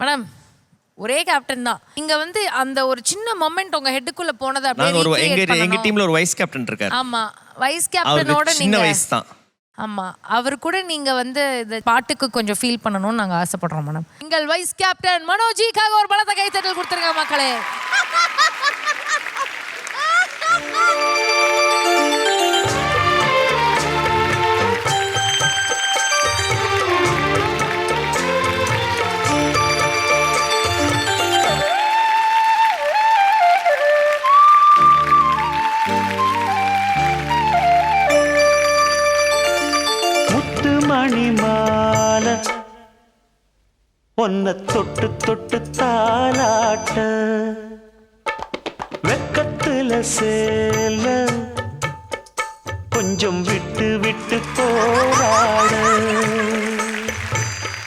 Madam ஒரே captain தான். இங்க வந்து அந்த ஒரு சின்ன மொமெண்ட் உங்க ஹெட்டுக்குள்ள போனதை அப்படியே நாங்க ஒரு எங்க எங்க பண்ணணும். டீம்ல ஒரு வைஸ் கேப்டன் இருக்காரு. ஆமா வைஸ் கேப்டனோட அவருக்கு சின்ன நீங்க வயசு தான். ஆமா அவர் கூட நீங்க வந்து இந்த பாட்டுக்கு கொஞ்சம் ஃபீல் பண்ணணும்னு நாங்க ஆசைப்படுறோம் மேடம். எங்கள் வைஸ் கேப்டன் மனோஜிக்காக ஒரு பலத்த கைத்தட்டல் கொடுத்துருங்க மக்களே. ஒன்ன தொட்டு தொட்டு தாலாட்ட வெக்கத்துல சேல கொஞ்சம் விட்டு விட்டு போராட.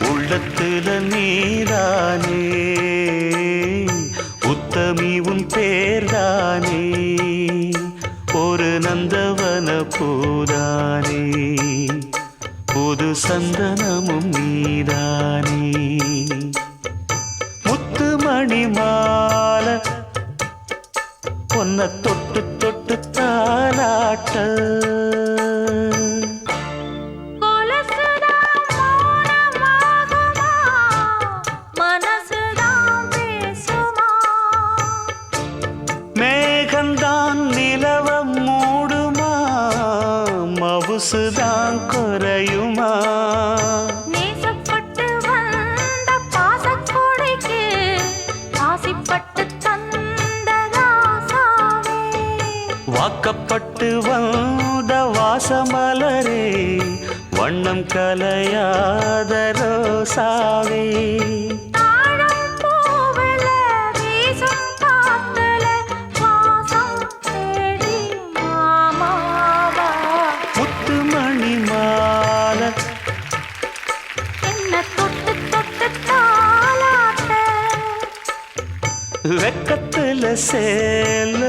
உள்ளத்துல நீரானே உத்தமி உன் பேர்தானே ஒரு நந்தவன போதானே புது சந்தனமும் நீதானே. முத்துமணி மாலை பொன்ன தொட்டு தொட்டு தாலாட்ட மேகந்தான் நிலவம் மூடுமா? மவுசுதான் ஆசைப்பட்டு வாக்கப்பட்டு வந்த வாசமலரே வண்ணம் கலையாத ரோசாவே. வெக்கத்துல சேல